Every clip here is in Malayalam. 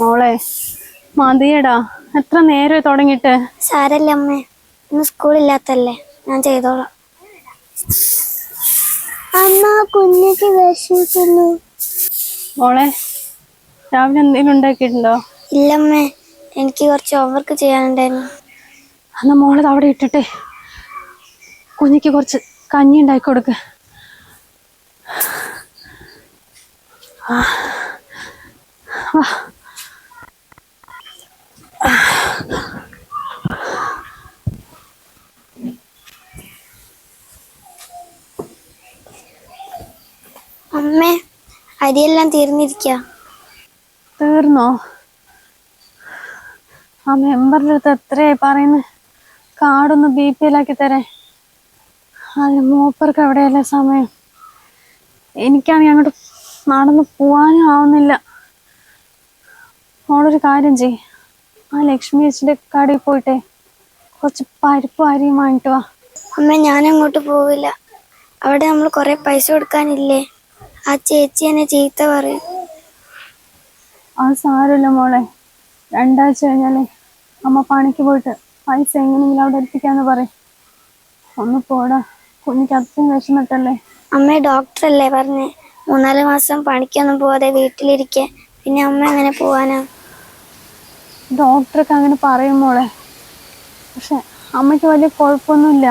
മോളെ മതിയടാ. എത്ര നേരം തുടങ്ങിട്ട് സാരല്ല അമ്മേ. ഇന്ന് സ്കൂളില്ലാത്തല്ലേ ഞാൻ ചെയ്തോളാം. അമ്മ കുഞ്ഞിക്ക് വിശക്കുന്നു മോളെ രാവിലെ എന്തെങ്കിലും ഉണ്ടാക്കിയിട്ടുണ്ടോ? ഇല്ലമ്മേ എനിക്ക് കുറച്ച് ഹോംവർക്ക് ചെയ്യാനുണ്ടായിരുന്നു. അന്ന് മോളത് അവിടെ ഇട്ടിട്ടെ കുഞ്ഞിക്ക് കുറച്ച് കഞ്ഞി ഉണ്ടാക്കി കൊടുക്ക. ആ. അമ്മേ അരിയെല്ലാം തീർന്നിരിക്ക. തീർന്നോ? ആ മെമ്പറിന്റെ അടുത്ത് എത്രയായി പറയുന്നത് കാർഡൊന്ന് ബി പി എല്ലാക്കി തരേ. അതിന് മൂപ്പർക്ക് എവിടെയല്ലേ സമയം? എനിക്കാണെങ്കിൽ അങ്ങോട്ട് നടന്ന് പോവാനും ആവുന്നില്ല. മോളൊരു കാര്യം ചെയ് ആ ലക്ഷ്മി ചേച്ചിന്റെ കടയിൽ പോയിട്ടെ കുറച്ച് പരിപ്പ് അരിയും വാങ്ങിട്ട് വാ. അമ്മ ഞാൻ അങ്ങോട്ട് പോവില്ല. അവിടെ നമ്മൾ കുറെ പൈസ കൊടുക്കാനില്ലേ? ആ ചേച്ചി എന്നെ ചീത്ത പറയും. ആ സാരമില്ല മോളെ. രണ്ടാഴ്ച കഴിഞ്ഞാലേ അമ്മ പണിക്ക് പോയിട്ട് പൈസ എങ്ങനെയെങ്കിലും അവിടെ എത്തിക്കാന്ന് പറയും. ഒന്ന് പോടാ. കുഞ്ഞിക്ക് അത്രയും വിഷമിട്ടല്ലേ അമ്മ ഡോക്ടറല്ലേ പറഞ്ഞേ. മൂന്നാൽ മാസം പണിക്കൊന്നും പോവാതെ വീട്ടിലിരിക്കെ. പിന്നെ അമ്മ എങ്ങനെ പോവാനാ? ഡോക്ടറൊക്കെ അങ്ങനെ പറയും മോളെ. പക്ഷെ അമ്മയ്ക്ക് വലിയ കുഴപ്പമൊന്നുമില്ല.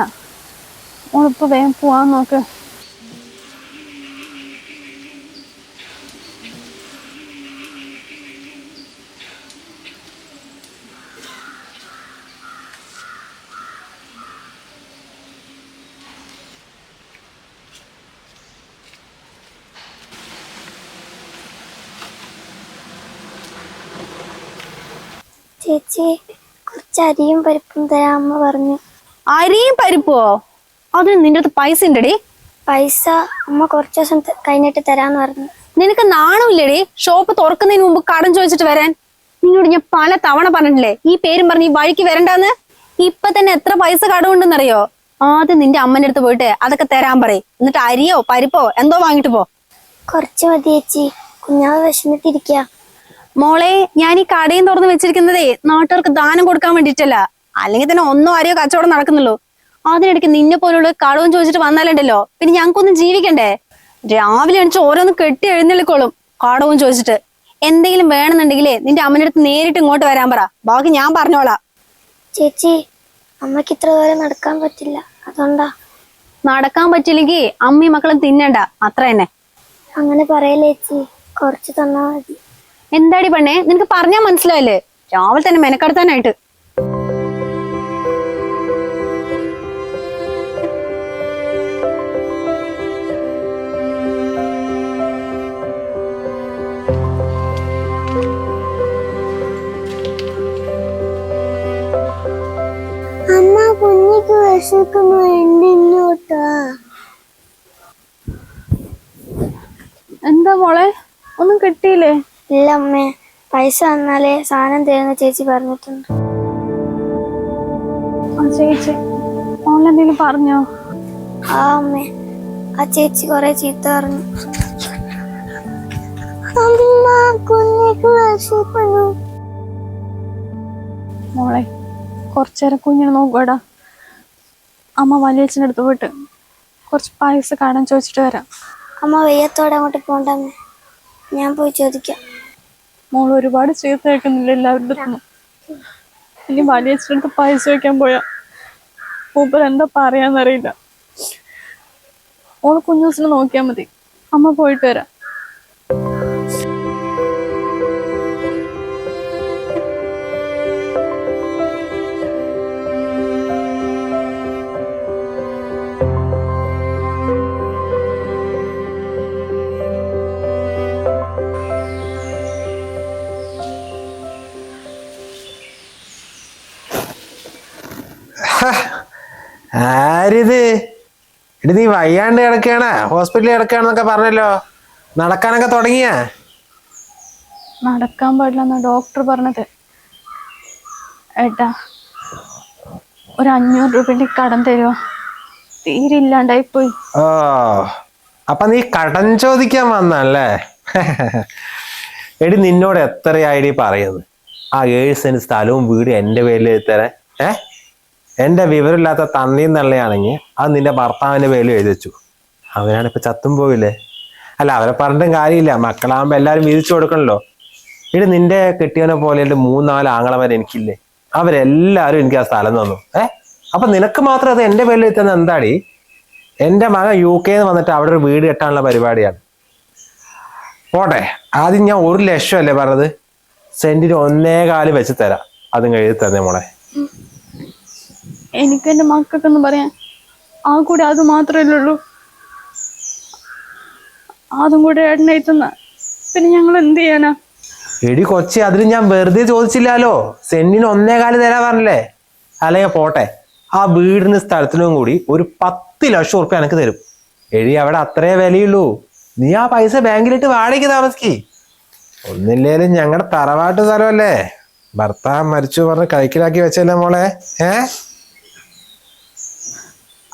മോളിപ്പോൾ വേഗം പോവാൻ നോക്ക്. ചേച്ചി കുറച്ച് അരിയും പരിപ്പും തരാമെന്ന് പറഞ്ഞു. അരിയും പരിപ്പോ അതിന് നിന്റെ അടുത്ത് പൈസ ഉണ്ടടി. പൈസ അമ്മ കുറച്ച് ദിവസം കഴിഞ്ഞിട്ട് തരാന്ന് പറഞ്ഞു. നിനക്ക് നാണമില്ലടി. ഷോപ്പ് തുറക്കുന്നതിന് മുമ്പ് കടം ചോദിച്ചിട്ട് വരാൻ. നിന്നോട് ഞാൻ പല തവണ പറഞ്ഞിട്ടില്ലേ? ഈ പേരും പറഞ്ഞ് ഈ വഴിക്ക് വരണ്ടെന്ന്. ഇപ്പൊ തന്നെ എത്ര പൈസ കടമുണ്ടെന്നറിയോ? ആദ്യം നിന്റെ അമ്മന്റെ അടുത്ത് പോയിട്ട് അതൊക്കെ തരാൻ പറയും. എന്നിട്ട് അരിയോ പരിപ്പോ എന്തോ വാങ്ങിട്ട് പോ. കുറച്ച് മതി ചേച്ചി. കുഞ്ഞാവ് വിശന്നിട്ടിരിക്കുക മോളെ ഞാൻ ഈ കടയും തുറന്ന് വെച്ചിരിക്കുന്നതേ നാട്ടുകാർക്ക് ദാനം കൊടുക്കാൻ വേണ്ടിട്ടല്ല അല്ലെങ്കിൽ തന്നെ ഒന്നോ ആരെയോ കച്ചവടം നടക്കുന്നുള്ളൂ. അതിനിടയ്ക്ക് നിന്നെ പോലുള്ള കടവും ചോദിച്ചിട്ട് വന്നാലുണ്ടല്ലോ. പിന്നെ ഞങ്ങൾക്കൊന്നും ജീവിക്കണ്ടേ? രാവിലെ എണിച്ച് ഓരോന്ന് കെട്ടി എഴുന്നള്ളിക്കോളും കടവും ചോദിച്ചിട്ട്. എന്തെങ്കിലും വേണമെന്നുണ്ടെങ്കിലേ നിന്റെ അമ്മന്റെ അടുത്ത് നേരിട്ട് ഇങ്ങോട്ട് വരാൻ പറ. ബാക്കി ഞാൻ പറഞ്ഞോളാം. ചേച്ചി അമ്മയ്ക്ക് ഇത്ര ദൂരം നടക്കാൻ പറ്റില്ല. അതുകൊണ്ടാ. നടക്കാൻ പറ്റില്ലെങ്കിൽ അമ്മയും മക്കളും തിന്നണ്ട. അത്ര തന്നെ. അങ്ങനെ പറയല്ലേ ചേച്ചി. കുറച്ച് തന്നാ മതി. എന്താടി പെണ്ണേ? നിനക്ക് പറഞ്ഞാ മനസ്സിലായില്ലേ? രാവിലെ തന്നെ മെനക്കെടുത്താനായിട്ട്. അമ്മ കുഞ്ഞിക്ക് വിശക്കുന്നു എന്തിന്നോട്ടാ? എന്താ മോളെ? ഒന്നും കിട്ടിയില്ലേ? ഇല്ല അമ്മേ പൈസ വന്നാലേ സാധനം തരുന്ന ചേച്ചി പറഞ്ഞിട്ടുണ്ട്. ആ ചേച്ചി മോളെന്തെങ്കിലും പറഞ്ഞോ? ആ അമ്മേ ആ ചേച്ചി കൊറേ ചീത്ത പറഞ്ഞു. അമ്മ കുഞ്ഞിക്ക് വിശക്കുന്നു. മോളെ കുറച്ചേരം കുഞ്ഞിനെ നോക്കൂടാ അമ്മ വലിയച്ഛന്റെ അടുത്ത് പോയിട്ട് കുറച്ച് പൈസ കാണാൻ ചോദിച്ചിട്ട് വരാം. അമ്മ വെയ്യത്തോടെ അങ്ങോട്ട് പോണ്ടമ്മേ. ഞാൻ പോയി ചോദിക്കാം. മോൾ ഒരുപാട് ചീത്ത കേൾക്കുന്നില്ല എല്ലാവരുടെ ഇനി വലിയ അടുത്ത് പൈസ വയ്ക്കാൻ പോയാ. മൂപ്പർ എന്താ പറയാന്നറിയില്ല. മോൾ കുഞ്ഞു ദിവസം നോക്കിയാൽ മതി. അമ്മ പോയിട്ട് വരാം. ആരിത്? എടി നീ വയ്യാണ്ട് കിടക്കുകയാണ് ഹോസ്പിറ്റലിൽ കിടക്കുകയാണെന്നൊക്കെ പറഞ്ഞല്ലോ. നടക്കാനൊക്കെ തുടങ്ങിയ? നടക്കാൻ പാടില്ലെന്ന് ഡോക്ടർ പറഞ്ഞത്. ഏട്ടാ ഒരു അഞ്ഞൂറ് രൂപയുടെ കടം തരുമോ തീരെ ഇല്ലാണ്ടായി പോയി ഓ അപ്പൊ നീ കടം ചോദിക്കാൻ വന്നല്ലേ എടി നിന്നോട് എത്രയായി പറയുന്നത്? ആ ഏഴ് സെന്റ് സ്ഥലവും വീട് എന്റെ പേരിൽ തരാൻ. ഏ? എന്റെ വിവരമില്ലാത്ത തന്നി തള്ളിയാണെങ്കിൽ അത് നിന്റെ ഭർത്താവിന്റെ പേരിൽ എഴുതി വെച്ചു. അവനാണ് ഇപ്പൊ ചത്തും പോയില്ലേ? അല്ല അവരെ പറഞ്ഞിട്ടും കാര്യമില്ല. മക്കളാകുമ്പോൾ എല്ലാവരും വീതിച്ചു കൊടുക്കണല്ലോ. ഇനി നിന്റെ കെട്ടിയവനെ പോലെ എന്റെ മൂന്നാൽ ആങ്ങളമാർ എനിക്കില്ലേ? അവരെല്ലാവരും എനിക്ക് ആ സ്ഥലം തന്നു. ഏ? അപ്പൊ നിനക്ക് മാത്രം അത് എന്റെ പേരിൽ എത്തുന്ന എന്താടി? എന്റെ മകൻ യു കെന്ന് വന്നിട്ട് അവിടെ ഒരു വീട് കെട്ടാനുള്ള പരിപാടിയാണ്. പോട്ടെ ആദ്യം ഞാൻ ഒരു ലക്ഷം അല്ലേ പറഞ്ഞത്? സെന്റിന് ഒന്നേ കാൽ വെച്ച് തരാം. അതും കഴിഞ്ഞ് തന്നെ മോളെ. എനിക്ക് എന്റെ മക്കൾക്കൊന്നും പറയാൻ ആ കൂടെ അത് മാത്രമല്ലേ ഉള്ളൂ അതും കൂടെ ഏട്ടനെ പിന്നെ ഞങ്ങൾ എന്ത് ചെയ്യാനാ? എടി കൊച്ചി അതിന് ഞാൻ വെറുതെ ചോദിച്ചില്ലാലോ സെന്റിന് ഒന്നേ കാൽ തരാ പറഞ്ഞില്ലേ? അല്ലെങ്കിൽ പോട്ടെ. ആ വീടിന് സ്ഥലത്തിനും കൂടി ഒരു പത്ത് ലക്ഷം ഉറുപ്പ്യ എനിക്ക് തരും. എടി അവിടെ അത്രേ വിലയുള്ളൂ. നീ ആ പൈസ ബാങ്കിലിട്ട് വാടകയ്ക്ക് താമസിക്കി. ഒന്നില്ലേലും ഞങ്ങളുടെ തറവാട്ട് സ്ഥലമല്ലേ? ഭർത്താവ് മരിച്ചു പറഞ്ഞ് കൈക്കിലാക്കി വെച്ചല്ലേ മോളെ? ഏ?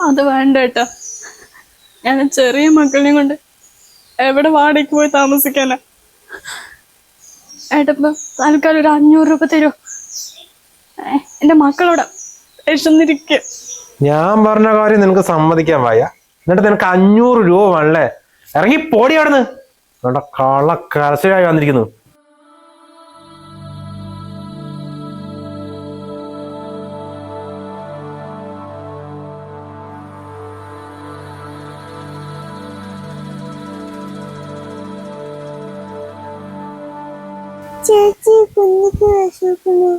അത് വേണ്ട കേട്ടോ. ഞാൻ ചെറിയ മക്കളെയും കൊണ്ട് എവിടെ വാടകയ്ക്ക് പോയി താമസിക്കാനാ? ഏട്ടപ്പ തൽക്കാലം ഒരു അഞ്ഞൂറ് രൂപ തരുമോ എന്റെ മക്കളോട് വിഷന്നിരിക്ക ഞാൻ പറഞ്ഞ കാര്യം നിനക്ക് സമ്മതിക്കാൻ വയ്യ. എന്നിട്ട് നിനക്ക് അഞ്ഞൂറ് രൂപ വേണല്ലേ? ഇറങ്ങി പോടി അവിടെ നിന്ന് കള കരച്ചിലായി വന്നിരിക്കുന്നു. ചേച്ചി കുഞ്ഞിക്ക് വിശക്കുന്നു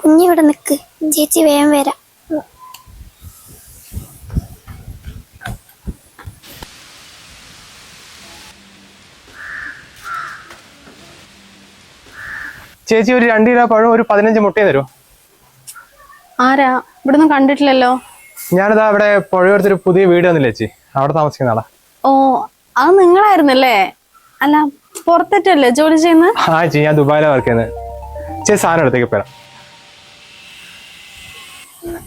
കുഞ്ഞിവിടെ നിക്ക്. ചേച്ചി വേഗം വരാം. ചേച്ചി ഒരു രണ്ട് കിലോ പഴം ഒരു പതിനഞ്ച് മുട്ടയും തരുമോ ആരാ? ഇവിടുന്ന് കണ്ടിട്ടില്ലല്ലോ. ഞാനിതാ അവിടെ പുഴയോരത്തൊരു പുതിയ വീട് വന്നില്ലേ ചേച്ചി? അവിടെ താമസിക്കുന്ന ആളാ. ഓ അത് നിങ്ങളായിരുന്നല്ലേ? അല്ല പുറത്തേറ്റല്ലേ ജോലി ചെയ്യുന്നത് ആ ചേച്ചി ഞാൻ ദുബായിലാണ് വർക്ക് ചെയ്യുന്നത് ചേ സാധനം എടുത്തേക്ക് പോരാം.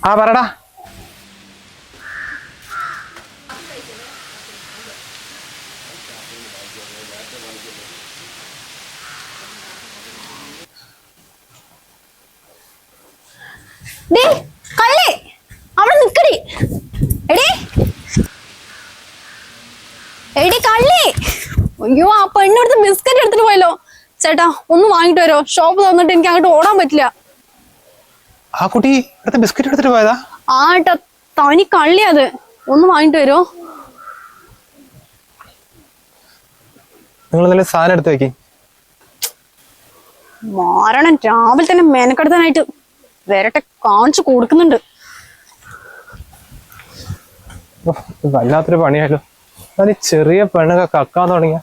ആ പറടാ. എടി കള്ളി. അയ്യോ ആ പെണ്ണെടുത്ത് ബിസ്ക്കറ്റ് എടുത്തിട്ട് പോയല്ലോ. ചേട്ടാ ഒന്ന് വാങ്ങിട്ട് വരോ. ഷോപ്പ് തന്നിട്ട് എനിക്ക് അങ്ങോട്ട് ഓടാൻ പറ്റില്ല. ആ കുട്ടി ഇവിടുത്തെ ബിസ്ക്കറ്റ് എടുത്തിട്ട് പോയതാ? ആ ഏട്ടാ തനി കള്ളി അത്. ഒന്ന് വാങ്ങിട്ട് വരോ. നിങ്ങൾ നല്ല സാധനം എടുത്ത് വെക്കി. മാരണം. രാവിലെ തന്നെ മെനക്കെടുത്താനായിട്ട് വരട്ടെ കാണിച്ചു കൊടുക്കുന്നുണ്ട്. വല്ലാത്തൊരു പണിയായാലോ ഈ ചെറിയ പെണ്ണൊക്കെ കക്കാൻ തുടങ്ങിയ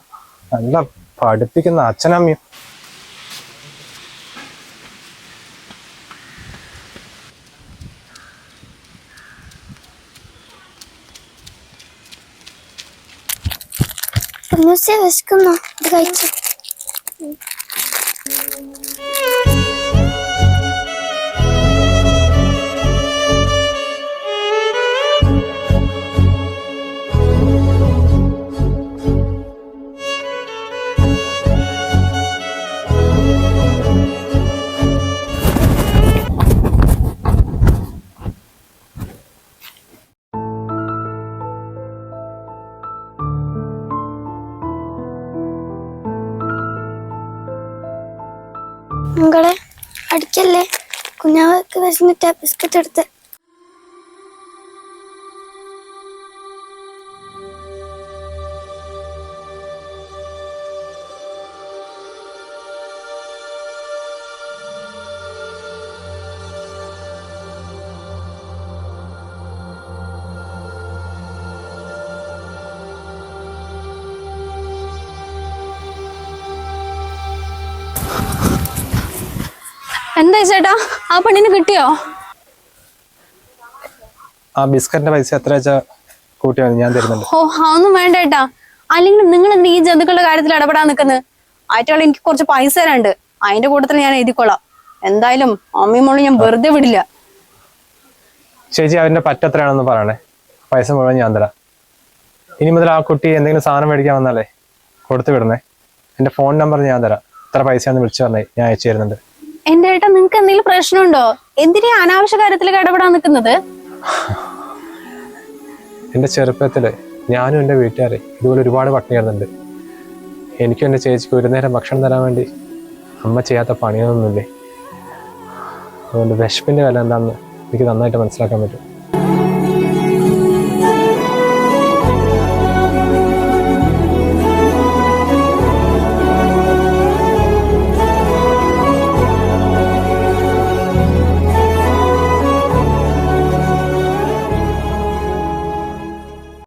നല്ല പഠിപ്പിക്കുന്ന അച്ഛനമ്മയും. വിശക്കുന്നു. ഇത് കഴിച്ചു. മകളെ അടിക്കല്ലേ? കുഞ്ഞാവക്ക് വിശന്നിട്ടാ ബിസ്ക്കറ്റ് എടുത്ത് എന്താ ചേട്ടാ? ആ പെണ്ണിന് കിട്ടിയോ? ആ ബിസ്ക്കറ്റിന്റെ പൈസ എത്ര വെച്ചാ കൂട്ടി ഞാൻ തരുന്നുണ്ട്. ഓ അതൊന്നും വേണ്ട ഏട്ടാ അല്ലെങ്കിൽ നിങ്ങൾ എന്ത് ഈ ജന്തുക്കളുടെ കാര്യത്തിൽ ഇടപെടാൻ നിൽക്കുന്നത് ആയിട്ടുള്ള എനിക്ക് കുറച്ച് പൈസ തരാണ്ട് അതിന്റെ കൂട്ടത്തിൽ ഞാൻ എഴുതിക്കൊള്ളാം. എന്തായാലും അമ്മയും മോളും ഞാൻ വെറുതെ വിടില്ല. ചേച്ചി അവന്റെ പറ്റത്രയാണെന്ന് പറയണേ. പൈസ മുഴുവൻ ഞാൻ തരാം. ഇനി മുതൽ ആ കുട്ടി എന്തെങ്കിലും സാധനം മേടിക്കാൻ വന്നാലേ കൊടുത്തു വിടണേ എന്റെ ഫോൺ നമ്പർ ഞാൻ തരാം. ഇത്ര പൈസയാണെന്ന് വിളിച്ചു പറഞ്ഞേ ഞാൻ അയച്ചു തരുന്നുണ്ട്. എന്റെ ഏട്ടാ നിങ്ങക്ക് എന്തെങ്കിലും പ്രശ്നമുണ്ടോ? എന്തിനാ അനാവശ്യ കാര്യത്തിൽ ഇടപെടാൻ നിൽക്കുന്നത് എന്റെ ചെറുപ്പത്തിൽ ഞാനും എന്റെ വീട്ടുകാരെ ഇതുപോലെ ഒരുപാട് പട്ടിണി കിടന്നുണ്ട് എനിക്കും എന്റെ ചേച്ചിക്ക് ഒരു നേരം ഭക്ഷണം തരാൻ വേണ്ടി അമ്മ ചെയ്യാത്ത പണിയൊന്നുമില്ലേ? അതുകൊണ്ട് വിഷപ്പിന്റെ വില എന്താണെന്ന് എനിക്ക് നന്നായിട്ട് മനസ്സിലാക്കാൻ പറ്റും.